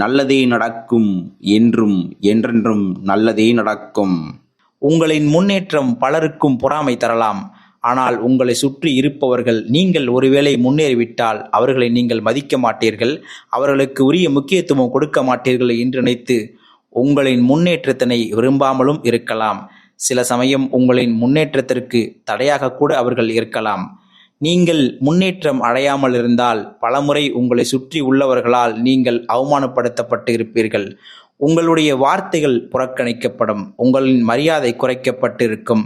நல்லதே நடக்கும் என்றும் என்றென்றும் நல்லதே நடக்கும். உங்களின் முன்னேற்றம் பலருக்கும் பொறாமை தரலாம். ஆனால் உங்களை சுற்றி இருப்பவர்கள் நீங்கள் ஒருவேளை முன்னேறிவிட்டால் அவர்களை நீங்கள் மதிக்க மாட்டீர்கள். அவர்களுக்கு உரிய முக்கியத்துவம் கொடுக்க மாட்டீர்கள் என்று நினைத்து உங்களின் முன்னேற்றத்தினை விரும்பாமலும் இருக்கலாம். சில சமயம் உங்களின் முன்னேற்றத்திற்கு தடையாக கூட அவர்கள் இருக்கலாம். நீங்கள் முன்னேற்றம் அடையாமல் இருந்தால் பலமுறை உங்களை சுற்றி உள்ளவர்களால் நீங்கள் அவமானப்படுத்தப்பட்டு இருப்பீர்கள் உங்களுடைய வார்த்தைகள் புறக்கணிக்கப்படும் உங்களின் மரியாதை குறைக்கப்பட்டு இருக்கும்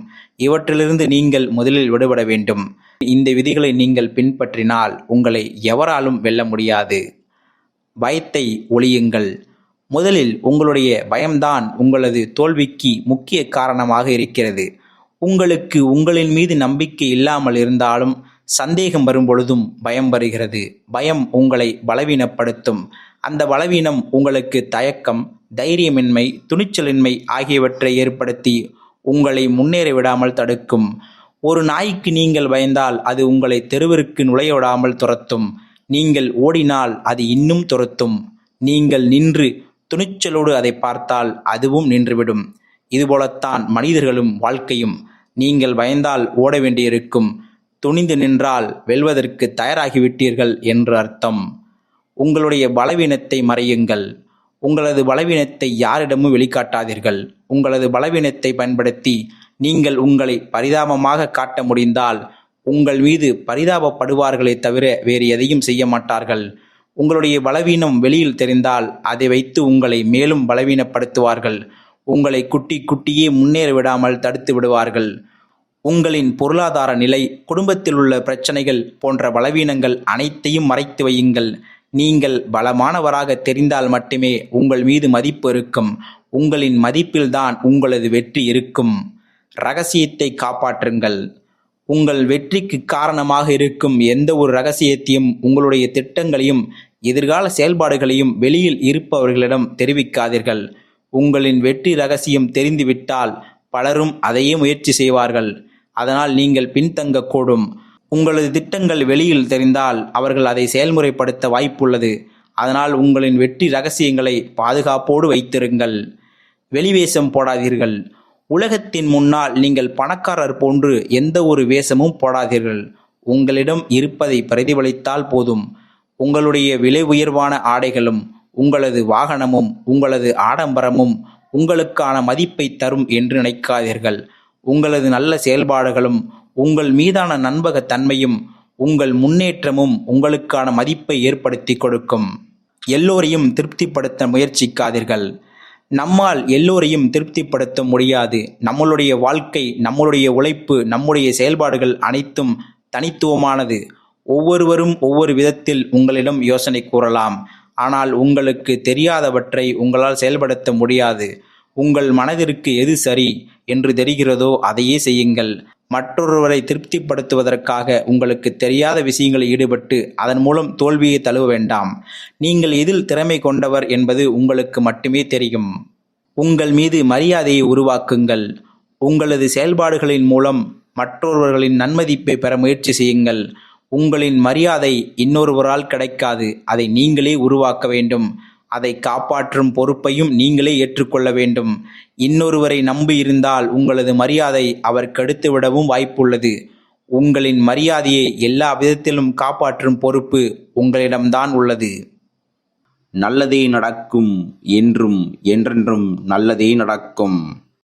இவற்றிலிருந்து நீங்கள் முதலில் விடுபட வேண்டும். இந்த விதிகளை நீங்கள் பின்பற்றினால் உங்களை எவராலும் வெல்ல முடியாது. பயத்தை ஒழியுங்கள். முதலில் உங்களுடைய பயம்தான் உங்களது தோல்விக்கு முக்கிய காரணமாக இருக்கிறது. உங்களுக்கு உங்களின் மீது நம்பிக்கை இல்லாமல் இருந்தாலும் சந்தேகம் வரும்பொழுதும் பயம் வருகிறது. பயம் உங்களை பலவீனப்படுத்தும். அந்த பலவீனம் உங்களுக்கு தயக்கம் தைரியமின்மை துணிச்சலின்மை ஆகியவற்றை ஏற்படுத்தி உங்களை முன்னேற விடாமல் தடுக்கும். ஒரு நாய்க்கு நீங்கள் பயந்தால் அது உங்களை தெருவிற்கு நுழைய விடாமல் துரத்தும். நீங்கள் ஓடினால் அது இன்னும் துரத்தும். நீங்கள் நின்று துணிச்சலோடு அதை பார்த்தால் அதுவும் நின்றுவிடும். இதுபோலத்தான் மனிதர்களும் வாழ்க்கையும். நீங்கள் பயந்தால் ஓட வேண்டியிருக்கும். துணிந்து நின்றால் வெல்வதற்கு தயாராகிவிட்டீர்கள் என்று அர்த்தம். உங்களுடைய பலவீனத்தை மறையுங்கள். உங்களது பலவீனத்தை யாரிடமும் வெளிக்காட்டாதீர்கள். உங்களது பலவீனத்தை பயன்படுத்தி நீங்கள் உங்களை பரிதாபமாக காட்ட முடிந்தால் உங்கள் மீது பரிதாபப்படுவார்களே தவிர வேறு எதையும் செய்ய மாட்டார்கள். உங்களுடைய பலவீனம் வெளியில் தெரிந்தால் அதை வைத்து உங்களை மேலும் பலவீனப்படுத்துவார்கள். உங்களை குட்டி குட்டியே முன்னேற விடாமல் தடுத்து விடுவார்கள். உங்களின் பொருளாதார நிலை குடும்பத்தில் உள்ள பிரச்சனைகள் போன்ற பலவீனங்கள் அனைத்தையும் மறைத்து வையுங்கள். நீங்கள் பலமானவராக தெரிந்தால் மட்டுமே உங்கள் மீது மதிப்பு இருக்கும். உங்களின் மதிப்பில்தான் உங்களது வெற்றி இருக்கும். ரகசியத்தை காப்பாற்றுங்கள். உங்கள் வெற்றிக்கு காரணமாக இருக்கும் எந்த ஒரு ரகசியத்தையும் உங்களுடைய திட்டங்களையும் எதிர்கால செயல்பாடுகளையும் வெளியில் இருப்பவர்களிடம் தெரிவிக்காதீர்கள். உங்களின் வெற்றி ரகசியம் தெரிந்துவிட்டால் பலரும் அதையே முயற்சி செய்வார்கள். அதனால் நீங்கள் பின்தங்கக்கூடும். உங்களது திட்டங்கள் வெளியில் தெரிந்தால் அவர்கள் அதை செயல்முறைப்படுத்த வாய்ப்புள்ளது. அதனால் உங்களின் வெற்றி ரகசியங்களை பாதுகாப்போடு வைத்திருங்கள். வெளிவேஷம் போடாதீர்கள். உலகத்தின் முன்னால் நீங்கள் பணக்காரர் போன்று எந்த ஒரு வேஷமும் போடாதீர்கள். உங்களிடம் இருப்பதை பிரதிபலித்தால் போதும். உங்களுடைய விலை உயர்வான ஆடைகளும் உங்களது வாகனமும் உங்களது ஆடம்பரமும் உங்களுக்கான மதிப்பை தரும் என்று நினைக்காதீர்கள். உங்களது நல்ல செயல்பாடுகளும் உங்கள் மீதான நண்பகத்தன்மையும் உங்கள் முன்னேற்றமும் உங்களுக்கான மதிப்பை ஏற்படுத்தி கொடுக்கும். எல்லோரையும் திருப்திப்படுத்த முயற்சிக்காதீர்கள். நம்மால் எல்லோரையும் திருப்திப்படுத்த முடியாது. நம்மளுடைய வாழ்க்கை நம்மளுடைய உழைப்பு நம்முடைய செயல்பாடுகள் அனைத்தும் தனித்துவமானது. ஒவ்வொருவரும் ஒவ்வொரு விதத்தில் உங்களிடம் யோசனை கூறலாம். ஆனால் உங்களுக்கு தெரியாதவற்றை உங்களால் செயல்படுத்த முடியாது. உங்கள் மனதிற்கு எது சரி என்று தெரிகிறதோ அதையே செய்யுங்கள். மற்றொருவரை திருப்திப்படுத்துவதற்காக உங்களுக்கு தெரியாத விஷயங்களில் ஈடுபட்டு அதன் மூலம் தோல்வியை தழுவ வேண்டாம். நீங்கள் எதில் திறமை கொண்டவர் என்பது உங்களுக்கு மட்டுமே தெரியும். உங்கள் மீது மரியாதையை உருவாக்குங்கள். உங்களது செயல்பாடுகளின் மூலம் மற்றொருவர்களின் நன்மதிப்பை பெற முயற்சி செய்யுங்கள். உங்களின் மரியாதை இன்னொருவரால் கிடைக்காது. அதை நீங்களே உருவாக்க வேண்டும். அதை காப்பாற்றும் பொறுப்பையும் நீங்களே ஏற்றுக்கொள்ள வேண்டும். இன்னொருவரை நம்பி இருந்தால் உங்களது மரியாதை அவர் கெடுத்துவிடவும் வாய்ப்புள்ளது. உங்களின் மரியாதையை எல்லா விதத்திலும் காப்பாற்றும் பொறுப்பு உங்களிடம்தான் உள்ளது. நல்லதே நடக்கும் என்றும் என்றென்றும் நல்லதே நடக்கும்.